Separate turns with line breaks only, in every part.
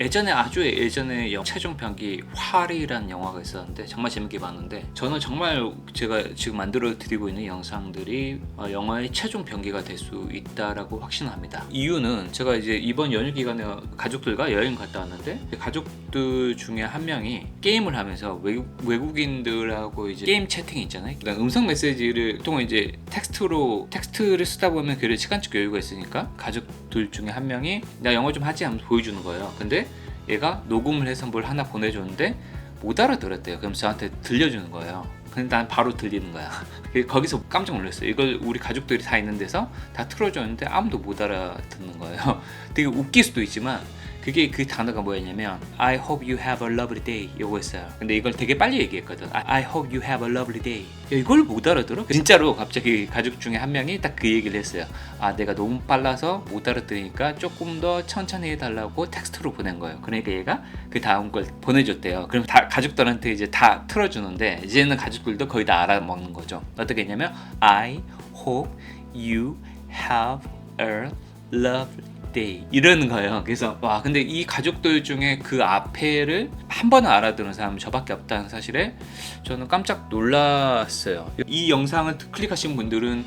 예전에 아주 예전에 영- 최종 병기 활이라는 영화가 있었는데 정말 재밌게 봤는데 저는 정말 제가 지금 만들어 드리고 있는 영상들이 어, 영화의 최종 병기가 될 수 있다라고 확신합니다. 이유는 제가 이제 이번 연휴 기간에 가족들과 여행 갔다 왔는데 가족들 중에 한 명이 게임을 하면서 외국, 외국인들하고 이제 게임 채팅 있잖아요. 음성 메시지를 통해 이제 텍스트로 텍스트를 쓰다 보면 그래 시간적 여유가 있으니까 가족들 중에 한 명이 나 영어 좀 하지 하면서 보여주는 거예요. 근데 얘가 녹음을 해서 뭘 하나 보내줬는데 못 알아들었대요. 그럼 저한테 들려주는 거예요. 근데 난 바로 들리는 거야. 거기서 깜짝 놀랐어요. 이걸 우리 가족들이 다 있는 데서 다 틀어줬는데 아무도 못 알아듣는 거예요. 되게 웃길 수도 있지만 그게 그 단어가 뭐였냐면 I hope you have a lovely day 이거였어요. 근데 이걸 되게 빨리 얘기했거든. I, hope you have a lovely day. 야, 이걸 못 알아들어? 진짜로 갑자기 가족 중에 한 명이 딱 그 얘기를 했어요. 아 내가 너무 빨라서 못 알아들으니까 조금 더 천천히 해달라고 텍스트로 보낸 거예요. 그러니까 얘가 그 다음 걸 보내줬대요. 그럼 다 가족들한테 이제 다 틀어주는데 이제는 가족들도 거의 다 알아먹는 거죠. 어떻게 했냐면 I hope you have a lovely day 이러는 거예요. 그래서 와 근데 이 가족들 중에 그 앞에를 한 번은 알아듣는 사람이 저밖에 없다는 사실에 저는 깜짝 놀랐어요. 이 영상을 클릭하신 분들은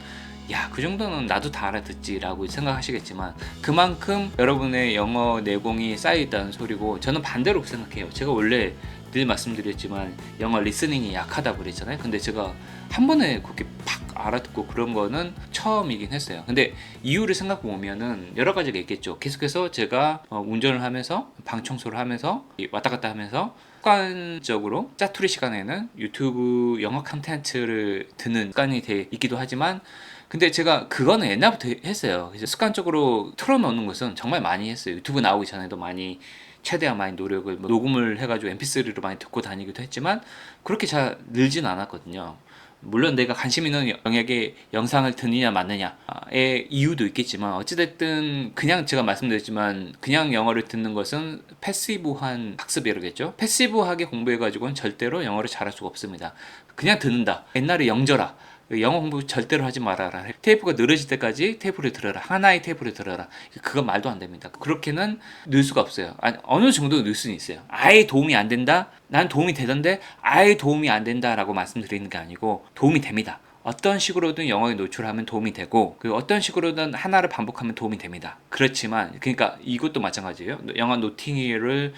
야, 그 정도는 나도 다 알아듣지라고 생각하시겠지만 그만큼 여러분의 영어 내공이 쌓여 있다는 소리고 저는 반대로 생각해요. 제가 원래 늘 말씀드렸지만 영어 리스닝이 약하다고 그랬잖아요. 근데 제가 한 번에 그렇게 팍 알아듣고 그런 거는 처음이긴 했어요. 근데 이유를 생각해 보면은 여러 가지가 있겠죠. 계속해서 제가 어, 운전을 하면서 방 청소를 하면서 이 왔다 갔다 하면서 습관적으로 짜투리 시간에는 유튜브 영어 컨텐츠를 듣는 습관이 돼 있기도 하지만 근데 제가 그거는 옛날부터 했어요. 그래서 습관적으로 틀어놓는 것은 정말 많이 했어요. 유튜브 나오기 전에도 많이 최대한 많이 노력을 뭐 녹음을 해가지고 MP3로 많이 듣고 다니기도 했지만 그렇게 잘 늘진 않았거든요. 물론 내가 관심 있는 영역의 영상을 듣느냐 마느냐의 이유도 있겠지만 어찌됐든 그냥 제가 말씀드렸지만 그냥 영어를 듣는 것은 패시브한 학습이라겠죠. 패시브하게 공부해가지고는 절대로 영어를 잘할 수가 없습니다. 그냥 듣는다. 옛날에 영절아. 영어 공부 절대로 하지 말아라. 테이프가 늘어질 때까지 테이프를 들어라. 하나의 테이프를 들어라. 그건 말도 안 됩니다. 그렇게는 늘 수가 없어요. 아니, 어느 정도 늘 수는 있어요. 아예 도움이 안 된다? 난 도움이 되던데 아예 도움이 안 된다라고 말씀드리는 게 아니고 도움이 됩니다. 어떤 식으로든 영어에 노출하면 도움이 되고 그 어떤 식으로든 하나를 반복하면 도움이 됩니다. 그렇지만 그러니까 이것도 마찬가지예요. 영어 노팅을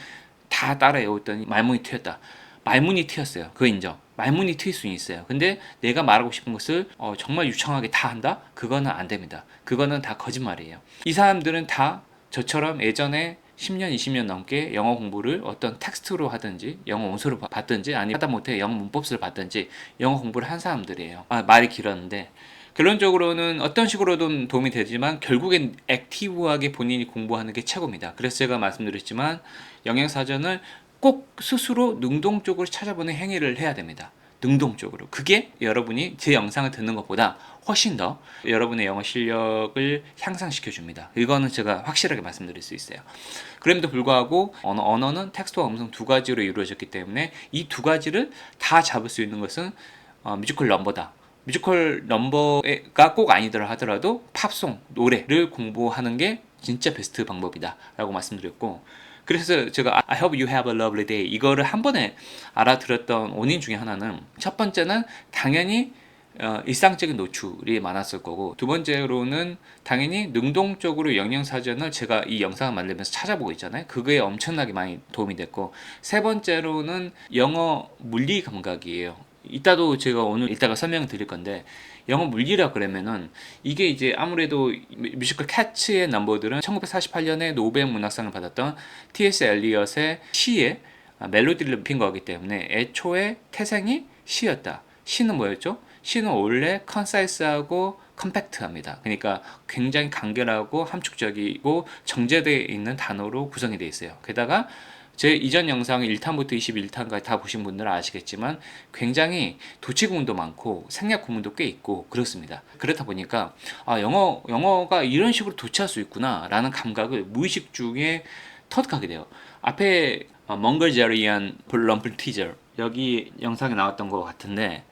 다 따라 외웠더니 말문이 트였다. 말문이 트였어요. 그거 인정. 말문이 트일 수는 있어요. 근데 내가 말하고 싶은 것을 어, 정말 유창하게 다 한다? 그거는 안 됩니다. 그거는 다 거짓말이에요. 이 사람들은 다 저처럼 예전에 10년, 20년 넘게 영어 공부를 어떤 텍스트로 하든지 영어 원서를 받든지 아니 하다 못해 영어 문법서를 받든지 영어 공부를 한 사람들이에요. 아, 말이 길었는데 결론적으로는 어떤 식으로든 도움이 되지만 결국엔 액티브하게 본인이 공부하는 게 최고입니다. 그래서 제가 말씀드렸지만 영양사전을 꼭 스스로 능동적으로 찾아보는 행위를 해야 됩니다. 능동적으로. 그게 여러분이 제 영상을 듣는 것보다 훨씬 더 여러분의 영어 실력을 향상시켜 줍니다. 이거는 제가 확실하게 말씀드릴 수 있어요. 그럼에도 불구하고 언어, 언어는 텍스트와 음성 두 가지로 이루어졌기 때문에 이 두 가지를 다 잡을 수 있는 것은 어, 뮤지컬 넘버다. 뮤지컬 넘버가 꼭 아니더라 하더라도 팝송, 노래를 공부하는 게 진짜 베스트 방법이다 라고 말씀드렸고 그래서 제가 I hope you have a lovely day. 이거를 한 번에 알아들었던 원인 중에 하나는 첫 번째는 당연히 어, 일상적인 노출이 많았을 거고 두 번째로는 당연히 능동적으로 영양사전을 제가 이 영상을 만들면서 찾아보고 있잖아요. 그거에 엄청나게 많이 도움이 됐고 세 번째로는 영어 물리 감각이에요. 이따도 제가 오늘 이따가 설명을 드릴 건데 영어 물리라 그러면은 이게 이제 아무래도 뮤지컬 캐츠의 넘버들은 1948년에 노벨 문학상을 받았던 T.S. 엘리엇의 시에 멜로디를 입힌 거기 때문에 애초에 태생이 시였다. 시는 뭐였죠? 시는 원래 컨사이스하고 컴팩트합니다. 그러니까 굉장히 간결하고 함축적이고 정제되어 있는 단어로 구성이 되어 있어요. 게다가 제 이전 영상 1탄부터 21탄까지 다 보신 분들은 아시겠지만 굉장히 도치 구문도 많고 생략 구문도 꽤 있고 그렇습니다. 그렇다 보니까 아 영어 영어가 이런 식으로 도치할 수 있구나라는 감각을 무의식 중에 터득하게 돼요. 앞에 어, 멍글제리안 블럼플 티저 여기 영상에 나왔던 것 같은데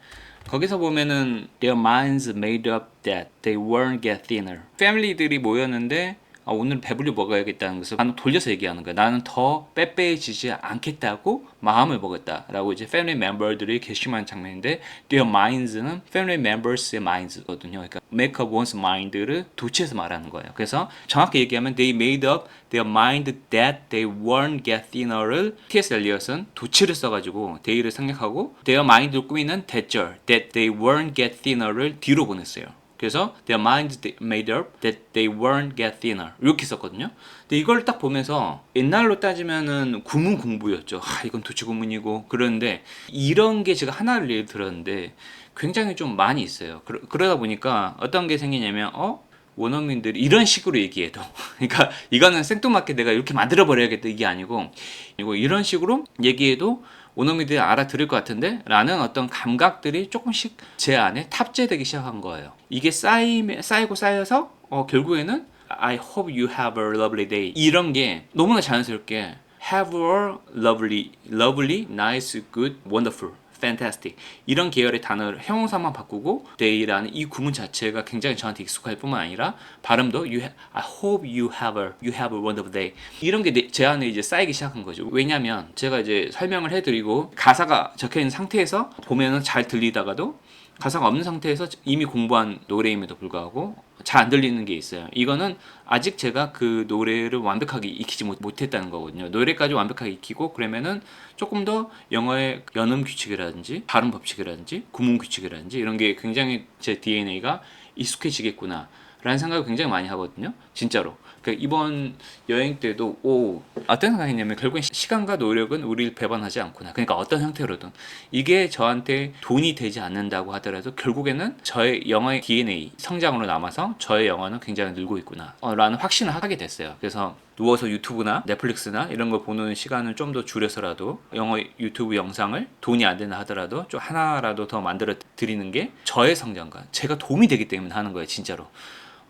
거기서 보면은 their minds made up that they won't get thinner. 패밀리들이 모였는데 아, 오늘 배불리 먹어야겠다는 것을 나는 돌려서 얘기하는 거야. 나는 더 빼빼해지지 않겠다고 마음을 먹었다라고 이제 패밀리 멤버들이 결심한 장면인데 their minds는 패밀리 멤버스의 minds거든요. 그러니까 make up one's mind를 도치해서 말하는 거예요. 그래서 정확히 얘기하면 they made up their mind that they won't get thinner를 T.S. 엘리엇은 도치를 써가지고 they를 생략하고 their mind를 꾸미는 대절 that they won't get thinner를 뒤로 보냈어요. 그래서 their minds made up that they won't get thinner 이렇게 썼거든요. 근데 이걸 딱 보면서 옛날로 따지면은 구문 공부였죠. 아, 이건 도치 구문이고 그런데 이런 게 제가 하나를 예를 들었는데 굉장히 좀 많이 있어요. 그러, 그러다 보니까 어떤 게 생기냐면 어 원어민들이 이런 식으로 얘기해도 그러니까 이거는 생뚱맞게 내가 이렇게 만들어 버려야겠다 이게 아니고 그리고 이런 식으로 얘기해도 원어민들이 알아들을 것 같은데 라는 어떤 감각들이 조금씩 제 안에 탑재되기 시작한 거예요. 이게 쌓이, 쌓이고 쌓여서 어, 결국에는 I hope you have a lovely day 이런 게 너무나 자연스럽게 have a lovely, lovely, nice, good, wonderful fantastic 이런 계열의 단어를 형용사만 바꾸고 day라는 이 구문 자체가 굉장히 저한테 익숙할 뿐만 아니라 발음도 you ha- I hope you have a you have a wonderful day 이런 게 제 안에 이제 쌓이기 시작한 거죠. 왜냐하면 제가 이제 설명을 해드리고 가사가 적혀 있는 상태에서 보면은 잘 들리다가도 가사가 없는 상태에서 이미 공부한 노래임에도 불구하고 잘 안 들리는 게 있어요. 이거는 아직 제가 그 노래를 완벽하게 익히지 못, 못했다는 거거든요. 노래까지 완벽하게 익히고 그러면은 조금 더 영어의 연음 규칙이라든지 발음 법칙이라든지 구문 규칙이라든지 이런 게 굉장히 제 DNA가 익숙해지겠구나. 라는 생각을 굉장히 많이 하거든요. 진짜로. 그러니까 이번 여행 때도 오 어떤 생각했냐면 결국엔 시간과 노력은 우리를 배반하지 않구나. 그러니까 어떤 형태로든 이게 저한테 돈이 되지 않는다고 하더라도 결국에는 저의 영어의 DNA 성장으로 남아서 저의 영어는 굉장히 늘고 있구나. 어, 라는 확신을 하게 됐어요. 그래서 누워서 유튜브나 넷플릭스나 이런 거 보는 시간을 좀 더 줄여서라도 영어 유튜브 영상을 돈이 안 된다 하더라도 좀 하나라도 더 만들어 드리는 게 저의 성장과 제가 도움이 되기 때문에 하는 거예요, 진짜로.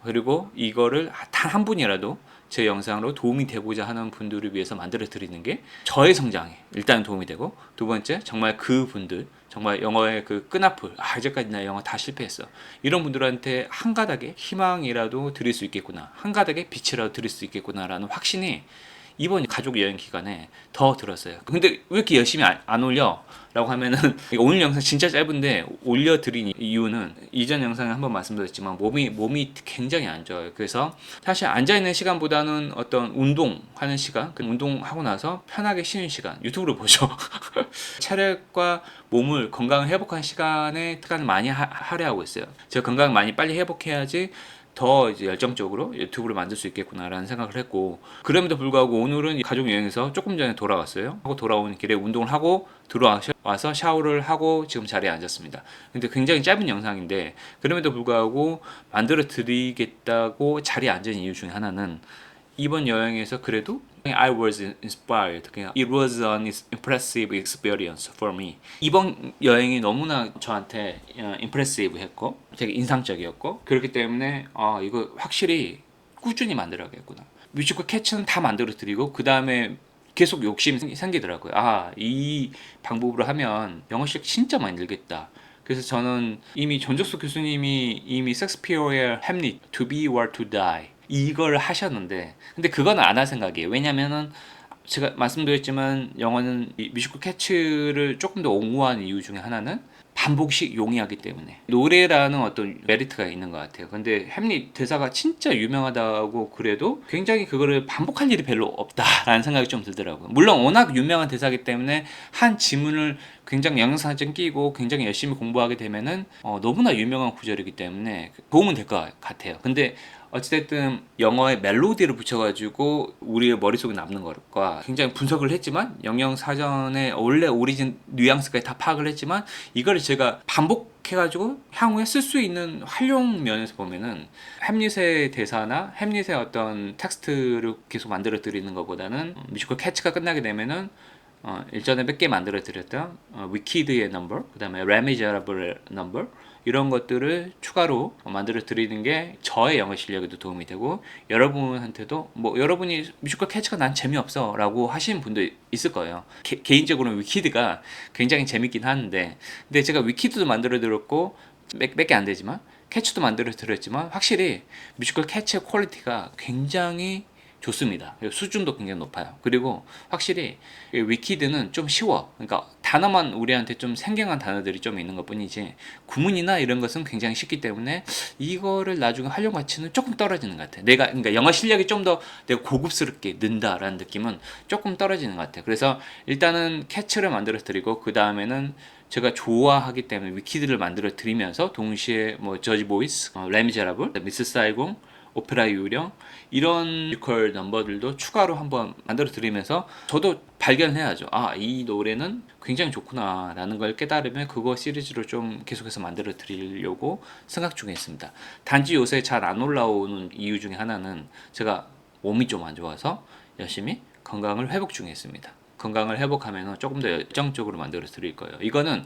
그리고 이거를 단 한 분이라도 제 영상으로 도움이 되고자 하는 분들을 위해서 만들어 드리는 게 저의 성장에 일단 도움이 되고 두 번째 정말 그 분들 정말 영어의 그 끈앞을 아 이제까지 나 영어 다 실패했어. 이런 분들한테 한 가닥의 희망이라도 드릴 수 있겠구나. 한 가닥의 빛이라도 드릴 수 있겠구나라는 확신이 이번 가족 여행 기간에 더 들었어요. 근데 왜 이렇게 열심히 안, 안 올려? 라고 하면은 오늘 영상 진짜 짧은데 올려드린 이유는 이전 영상에 한번 말씀드렸지만 몸이 몸이 굉장히 안 좋아요. 그래서 사실 앉아 있는 시간보다는 어떤 운동하는 시간, 그 운동하고 나서 편하게 쉬는 시간 유튜브로 보죠. 체력과 몸을 건강을 회복한 시간에 시간을 많이 하, 할애하고 있어요. 제가 건강을 많이 빨리 회복해야지 더 이제 열정적으로 유튜브를 만들 수 있겠구나라는 생각을 했고 그럼에도 불구하고 오늘은 가족 여행에서 조금 전에 돌아왔어요. 하고 돌아오는 길에 운동을 하고 들어와서 샤워를 하고 지금 자리에 앉았습니다. 근데 굉장히 짧은 영상인데 그럼에도 불구하고 만들어 드리겠다고 자리에 앉은 이유 중에 하나는 이번 여행에서 그래도 I was inspired. 그냥 It was an impressive experience for me. 이번 여행이 너무나 저한테 어, impressive 했고 되게 인상적이었고 그렇기 때문에 아 이거 확실히 꾸준히 만들어야겠구나. 뮤지컬 캐치는 다 만들어 드리고 그 다음에 계속 욕심이 생- 생기더라고요. 아 이 방법으로 하면 영어 실력 진짜 많이 늘겠다. 그래서 저는 이미 전적수 교수님이 이미 섹스피어의 햄릿 To be or to die 이걸 하셨는데 근데 그건 안 할 생각이에요. 왜냐면은 제가 말씀드렸지만 영어는 이 뮤지컬 캐치를 조금 더 옹호한 이유 중에 하나는 반복식 용이하기 때문에 노래라는 어떤 메리트가 있는 것 같아요. 근데 햄릿 대사가 진짜 유명하다고 그래도 굉장히 그거를 반복할 일이 별로 없다라는 생각이 좀 들더라고요. 물론 워낙 유명한 대사기 때문에 한 지문을 굉장히 영상사진 끼고 굉장히 열심히 공부하게 되면은 어, 너무나 유명한 구절이기 때문에 도움은 될 것 같아요. 근데 어찌됐든 영어에 멜로디를 붙여가지고 우리의 머릿속에 남는 것과 굉장히 분석을 했지만 영영 사전에 원래 오리진 뉘앙스까지 다 파악을 했지만 이거를 제가 반복 해가지고 향후에 쓸 수 있는 활용 면에서 보면은 햄릿의 대사나 햄릿의 어떤 텍스트를 계속 만들어 드리는 것보다는 뮤지컬 캐치가 끝나게 되면은 어, 일전에 몇 개 만들어 드렸던 어, 위키드의 넘버, 그 다음에 레미저러블의 넘버 이런 것들을 추가로 만들어 드리는 게 저의 영어 실력에도 도움이 되고 여러분한테도 뭐 여러분이 뮤지컬 캐치가 난 재미없어 라고 하시는 분도 있을 거예요. 개, 개인적으로는 위키드가 굉장히 재밌긴 하는데 근데 제가 위키드도 만들어 드렸고 몇 개 안 되지만 캐치도 만들어 드렸지만 확실히 뮤지컬 캐치의 퀄리티가 굉장히 좋습니다. 수준도 굉장히 높아요. 그리고 확실히 이 위키드는 좀 쉬워. 그러니까 단어만 우리한테 좀 생경한 단어들이 좀 있는 것 뿐이지 구문이나 이런 것은 굉장히 쉽기 때문에 이거를 나중에 활용 가치는 조금 떨어지는 것 같아요. 내가 그러니까 영어 실력이 좀 더 내가 고급스럽게 는다라는 느낌은 조금 떨어지는 것 같아요. 그래서 일단은 캐치를 만들어 드리고 그 다음에는 제가 좋아하기 때문에 위키드를 만들어 드리면서 동시에 뭐 저지 보이스, 어, 레미제라블, 미스 사이공, 오페라 유령 이런 뮤지컬 넘버들도 추가로 한번 만들어 드리면서 저도 발견해야죠. 아, 이 노래는 굉장히 좋구나 라는 걸 깨달으면 그거 시리즈로 좀 계속해서 만들어 드리려고 생각 중에 있습니다. 단지 요새 잘 안 올라오는 이유 중에 하나는 제가 몸이 좀 안 좋아서 열심히 건강을 회복 중에 있습니다. 건강을 회복하면 조금 더 열정적으로 만들어 드릴 거예요. 이거는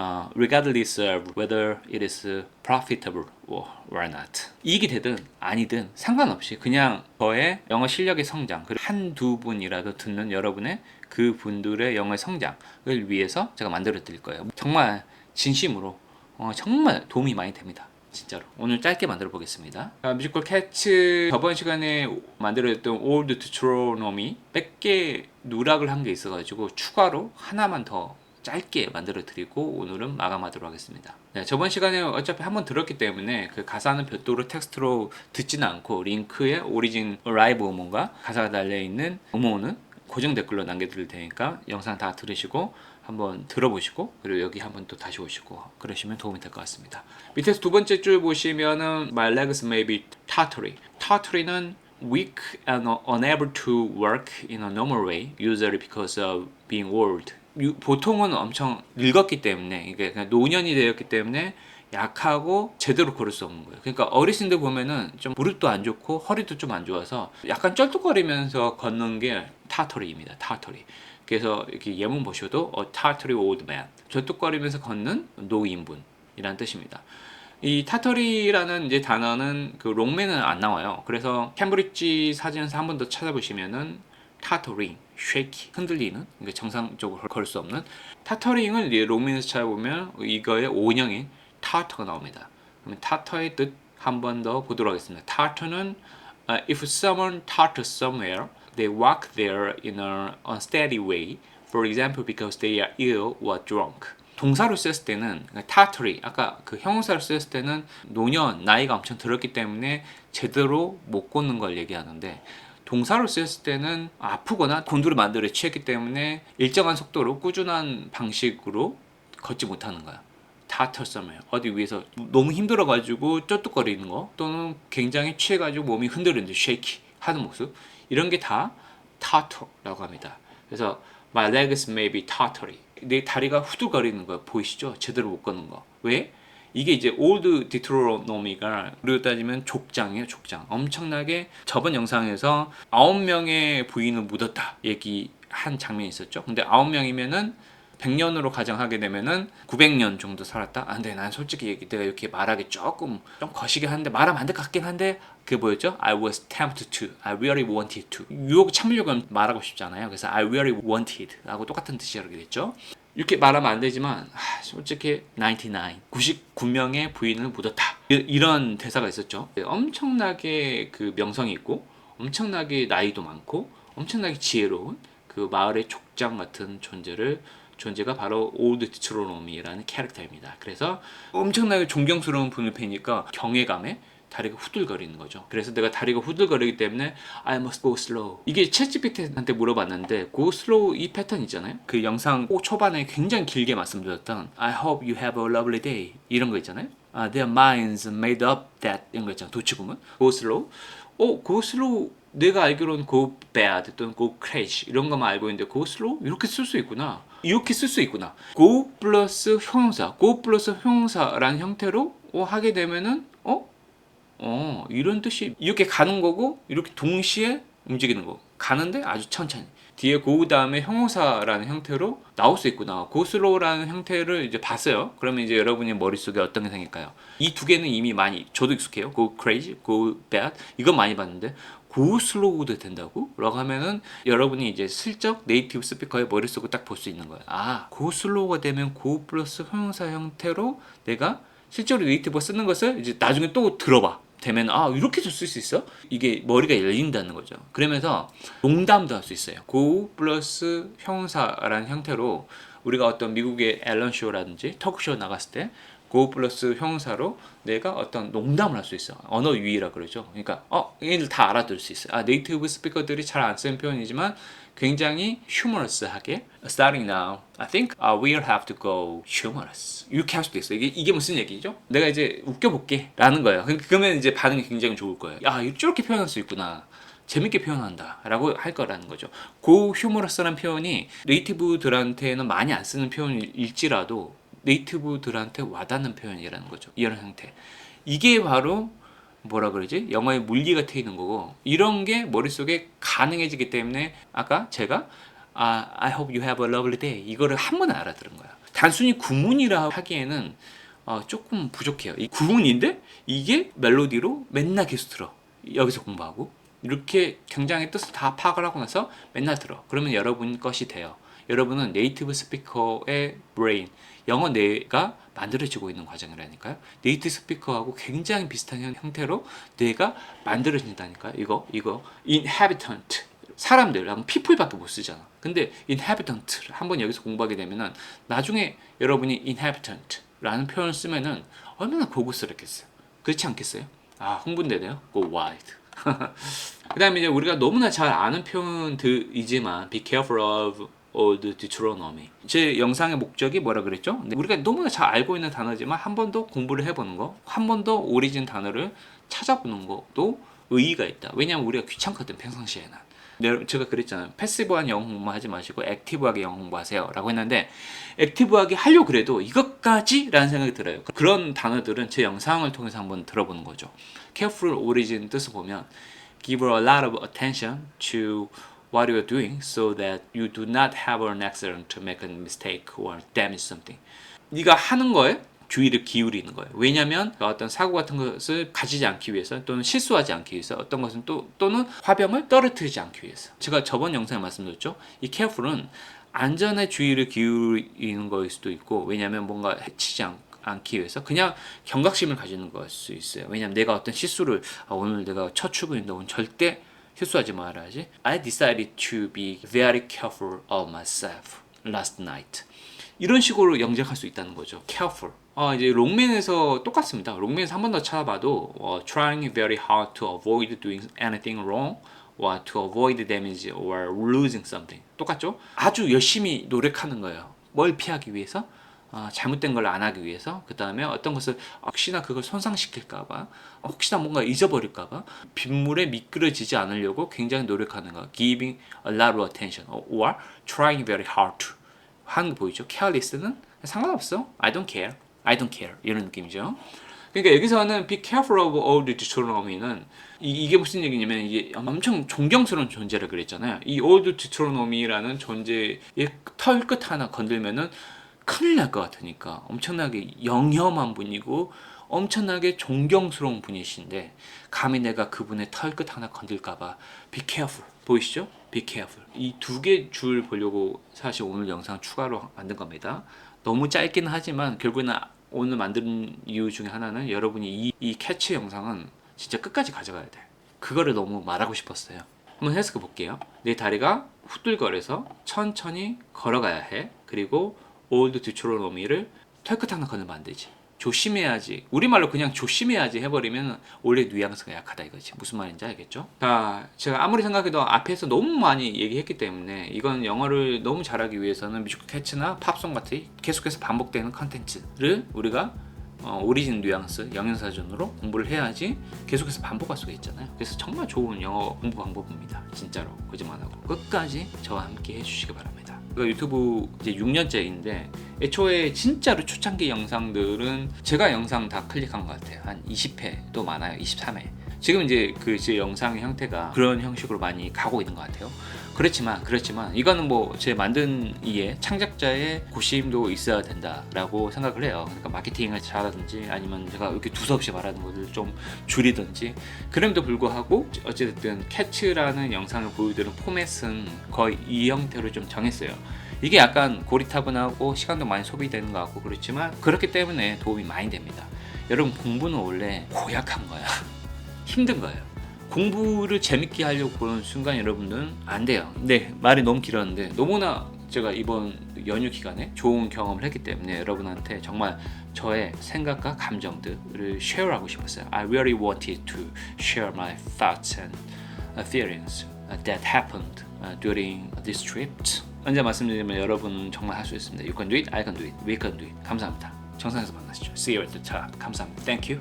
어, regardless of whether it is profitable or, or not. 이익이 되든 아니든 상관없이 그냥 저의 영어 실력의 성장, 그리고 한두 분이라도 듣는 여러분의 그 분들의 영어 성장을 위해서 제가 만들어 드릴 거예요. 정말 진심으로 어, 정말 도움이 많이 됩니다. 진짜로 오늘 짧게 만들어 보겠습니다. 아, 뮤지컬 캐츠 저번 시간에 만들었던 올드 트로노미 100개 누락을 한 게 있어 가지고 추가로 하나만 더 짧게 만들어 드리고 오늘은 마감하도록 하겠습니다. 네, 저번 시간에 어차피 한번 들었기 때문에 그 가사는 별도로 텍스트로 듣지는 않고 링크에 오리진 라이브 음원과 가사가 달려 있는 음원은 고정 댓글로 남겨드릴 테니까 영상 다 들으시고 한번 들어보시고 그리고 여기 한번 또 다시 오시고 그러시면 도움이 될 것 같습니다. 밑에서 두 번째 줄 보시면은 My legs may be tottery. tottery는 weak and unable to work in a normal way, usually because of being old. 유- 보통은 엄청 늙었기 때문에 이게 그냥 노년이 되었기 때문에 약하고 제대로 걸을 수 없는 거예요. 그러니까 어르신들 보면은 좀 무릎도 안 좋고 허리도 좀 안 좋아서 약간 쩔뚝거리면서 걷는 게 타터리입니다. 타터리. 그래서 이렇게 예문 보셔도 tartary old man. 쩔뚝거리면서 걷는 노인분이란 뜻입니다. 이 타터리라는 이제 단어는 그 롱맨은 안 나와요. 그래서 캠브리지 사진에서 한 번 더 찾아보시면은 타터링, 쉐이키, 흔들리는 그러니까 정상적으로 걸 수 없는 이제 롱맨에서 찾아보면 이거의 온형인 타터가 나옵니다. 그러면 타터의 뜻 한 번 더 보도록 하겠습니다. 타터는 uh, if someone tarters somewhere, they walk there in an unsteady way. For example, because they are ill or drunk. 동사로 쓰였을 때는 타터리 아까 그 형용사로 쓰였을 때는 노년 나이가 엄청 들었기 때문에 제대로 못 걷는 걸 얘기하는데 동사로 쓰였을 때는 아프거나 곤두를 만들어 취했기 때문에 일정한 속도로 꾸준한 방식으로 걷지 못하는 거야. 타터썸을 어디 위에서 너무 힘들어가지고 쩌뚝거리는 거 또는 굉장히 취해가지고 몸이 흔들리는데 쉐이키 하는 모습 이런 게 다 타터라고 합니다. 그래서 my legs may be tottery 내 다리가 후들거리는 거 보이시죠? 제대로 못 걷는 거 왜? 이게 이제 올드 디트로노미가 우리로 따지면 족장이에요 족장 엄청나게 저번 영상에서 아홉 명의 부인을 묻었다 얘기한 장면이 있었죠 근데 아홉 명이면은 100년으로 가정하게 되면은 900년 정도 살았다. 아, 근데 난 솔직히 얘기 내가 이렇게 말하기 조금 좀 거시기 한데 말하면 안 될 것 같긴 한데 그게 뭐였죠? I was tempted to, I really wanted to. 유혹 참으려고 말하고 싶지 않아요. 그래서 I really wanted 하고 똑같은 뜻이라고 됐죠. 이렇게 말하면 안 되지만 아, 솔직히 99, 99명의 부인을 묻었다. 이- 이런 대사가 있었죠. 엄청나게 그 명성이 있고 엄청나게 나이도 많고 엄청나게 지혜로운 그 마을의 족장 같은 존재를 존재가 바로 올드 디트로노미라는 캐릭터입니다. 그래서 엄청나게 존경스러운 분을 뵈니까 경외감에 다리가 후들거리는 거죠. 그래서 내가 다리가 후들거리기 때문에 I must go slow. 이게 챗GPT한테 물어봤는데 go slow 이 패턴 있잖아요. 그 영상 꼭 초반에 굉장히 길게 말씀드렸던 I hope you have a lovely day 이런 거 있잖아요. 아, their minds made up that 이런 거 있잖아. 도치구문 go slow. 어, go slow 내가 알기로는 go bad 또는 go crazy 이런 것만 알고 있는데 go slow 이렇게 쓸 수 있구나. 이렇게 쓸 수 있구나. go 플러스 형용사, go 플러스 형용사라는 형태로 어, 하게 되면은 어 어, 이런 뜻이 이렇게 가는 거고 이렇게 동시에 움직이는 거. 가는데 아주 천천히. 뒤에 고 다음에 형용사라는 형태로 나올 수 있구나. 고슬로우라는 형태를 이제 봤어요. 그러면 이제 여러분의 머릿속에 어떤 게 생길까요? 이 두 개는 이미 많이 저도 익숙해요. go crazy, go bad. 이건 많이 봤는데 고 슬로우도 된다고? 라고 하면은 여러분이 이제 슬쩍 네이티브 스피커의 머릿속을 딱 볼 수 있는 거예요. 아, 고 슬로우가 되면 고 플러스 형용사 형태로 내가 실제로 네이티브가 쓰는 것을 이제 나중에 또 들어봐. 되면 아 이렇게도 쓸 수 있어? 이게 머리가 열린다는 거죠. 그러면서 농담도 할 수 있어요. go 플러스 형사라는 형태로 우리가 어떤 미국의 앨런 쇼라든지 토크쇼 나갔을 때 go 플러스 형사로 내가 어떤 농담을 할 수 있어. 언어 유희라 그러죠. 그러니까 어 얘들 다 알아들을 수 있어. 아 네이티브 스피커들이 잘 안 쓰는 표현이지만 굉장히 휴머러스하게 starting now I think uh, we'll have to go humorous. 이렇게 할 수도 있어 이게 이게 무슨 얘기죠? 내가 이제 웃겨볼게 라는 거예요. 그- 그러면 이제 반응이 굉장히 좋을 거예요. 야 이렇게 표현할 수 있구나. 재밌게 표현한다. 라고 할 거라는 거죠. 고 휴머러스라는 표현이 네이티브들한테는 많이 안 쓰는 표현일지라도 네이티브들한테 와닿는 표현이라는 거죠. 이런 형태. 이게 바로 뭐라 그러지? 영어의 물리가 트이는 거고 이런 게 머릿속에 가능해지기 때문에 아까 제가 아, I hope you have a lovely day 이거를 한 번에 알아들은 거야. 단순히 구문이라 하기에는 어, 조금 부족해요. 이 구문인데 이게 멜로디로 맨날 계속 들어. 여기서 공부하고 이렇게 굉장히 뜻을 다 파악을 하고 나서 맨날 들어. 그러면 여러분 것이 돼요. 여러분은 네이티브 스피커의 브레인, 영어 뇌가 만들어지고 있는 과정이라니까요. 네이티브 스피커하고 굉장히 비슷한 형- 형태로 뇌가 만들어진다니까요. 이거, 이거, inhabitant. 사람들, people밖에 못 쓰잖아. 근데 inhabitant를 한번 여기서 공부하게 되면은 나중에 여러분이 inhabitant라는 표현을 쓰면은 얼마나 고급스럽겠어요. 그렇지 않겠어요? 아, 흥분되네요. go wide. 그 다음에 이제 우리가 너무나 잘 아는 표현들이지만 be careful of old Deuteronomy. 제 영상의 목적이 뭐라 그랬죠? 근데 우리가 너무나 잘 알고 있는 단어지만 한 번 더 공부를 해보는 거, 한 번 더 오리진 단어를 찾아보는 것도 의의가 있다. 왜냐하면 우리가 귀찮거든 평상시에는. 네, 제가 그랬잖아요. 패시브한 영어 공부 하지 마시고 액티브하게 영어 공부하세요 라고 했는데 액티브하게 하려고 그래도 이것까지 라는 생각이 들어요. 그런 단어들은 제 영상을 통해서 한번 들어보는 거죠. careful origin 뜻을 보면 give a lot of attention to what you are doing so that you do not have an accident to make a mistake or damage something. 네가 하는 거에 주의를 기울이는 거예요. 왜냐하면 어떤 사고 같은 것을 가지지 않기 위해서 또는 실수하지 않기 위해서 어떤 것은 또 또는 화병을 떨어뜨리지 않기 위해서. 제가 저번 영상에 말씀드렸죠. 이 careful은 안전에 주의를 기울이는 거일 수도 있고 왜냐하면 뭔가 해치지 않, 않기 위해서 그냥 경각심을 가지는 걸 수 있어요. 왜냐하면 내가 어떤 실수를 아, 오늘 내가 첫 출근인데 오늘 절대 실수하지 말아야지. I decided to be very careful of myself last night. 이런 식으로 영작할 수 있다는 거죠. careful. 어, 이제 롱맨에서 똑같습니다. 롱맨에서 한 번 더 찾아봐도 어, trying very hard to avoid doing anything wrong or to avoid damage or losing something. 똑같죠? 아주 열심히 노력하는 거예요. 뭘 피하기 위해서? 어, 잘못된 걸 안 하기 위해서 그 다음에 어떤 것을 혹시나 그걸 손상시킬까봐 혹시나 뭔가 잊어버릴까봐 빗물에 미끄러지지 않으려고 굉장히 노력하는 거. giving a lot of attention or trying very hard to. 하는 거 보이죠? careless는 상관없어. I don't care. I don't care. 이런 느낌이죠. 그러니까 여기서는 be careful of all the Deuteronomy는 이, 이게 무슨 얘기냐면 이게 엄청 존경스러운 존재를 그랬잖아요. 이 old Deuteronomy라는 존재의 털끝 하나 건들면은 큰일 날 것 같으니까 엄청나게 영험한 분이고 엄청나게 존경스러운 분이신데 감히 내가 그분의 털끝 하나 건들까봐 be careful. 보이시죠? be careful. 이 두 개 줄 보려고 사실 오늘 영상 추가로 만든 겁니다. 너무 짧기는 하지만 결국에는 오늘 만든 이유 중에 하나는 여러분이 이, 이 캐치 영상은 진짜 끝까지 가져가야 돼. 그거를 너무 말하고 싶었어요. 한번 해석해 볼게요. 내 다리가 후들거려서 천천히 걸어가야 해. 그리고 올드 건들면 안 되지. 조심해야지. 우리말로 그냥 조심해야지 해버리면 원래 뉘앙스가 약하다 이거지. 무슨 말인지 알겠죠? 자, 제가 아무리 생각해도 앞에서 너무 많이 얘기했기 때문에 이건 영어를 너무 잘하기 위해서는 뮤직 캐치나 팝송 같은 계속해서 반복되는 컨텐츠를 우리가 어, 오리진 뉘앙스 영양사전으로 공부를 해야지 계속해서 반복할 수가 있잖아요. 그래서 정말 좋은 영어 공부 방법입니다. 진짜로 거짓말 안 하고 끝까지 저와 함께 해주시기 바랍니다. 그 유튜브 이제 6년째인데 애초에 진짜로 초창기 영상들은 제가 영상 다 클릭한 것 같아요. 한 20회도 많아요. 23회. 지금 이제 그 제 영상의 형태가 그런 형식으로 많이 가고 있는 것 같아요. 그렇지만 그렇지만 이거는 뭐 제 만든 이에 창작자의 고심도 있어야 된다라고 생각을 해요. 그러니까 마케팅을 잘하든지 아니면 제가 이렇게 두서없이 말하는 것을 좀 줄이든지 그럼에도 불구하고 어쨌든 캐츠라는 영상을 보여드리는 포맷은 거의 이 형태로 좀 정했어요. 이게 약간 고리타분하고 시간도 많이 소비되는 것 같고 그렇지만 그렇기 때문에 도움이 많이 됩니다. 여러분 공부는 원래 고약한 거야. 힘든 거예요. 공부를 재밌게 하려고 그러는 순간 여러분들은 안 돼요. 네, 말이 너무 길었는데 너무나 제가 이번 연휴 기간에 좋은 경험을 했기 때문에 여러분한테 정말 저의 생각과 감정들을 쉐어하고 싶었어요. I really wanted to share my thoughts and feelings that happened during this trip. 언제 말씀드리면 여러분은 정말 할 수 있습니다. You can do it, I can do it, we can do it. 감사합니다. 정상에서 만나시죠. See you at the top. 감사합니다. Thank you.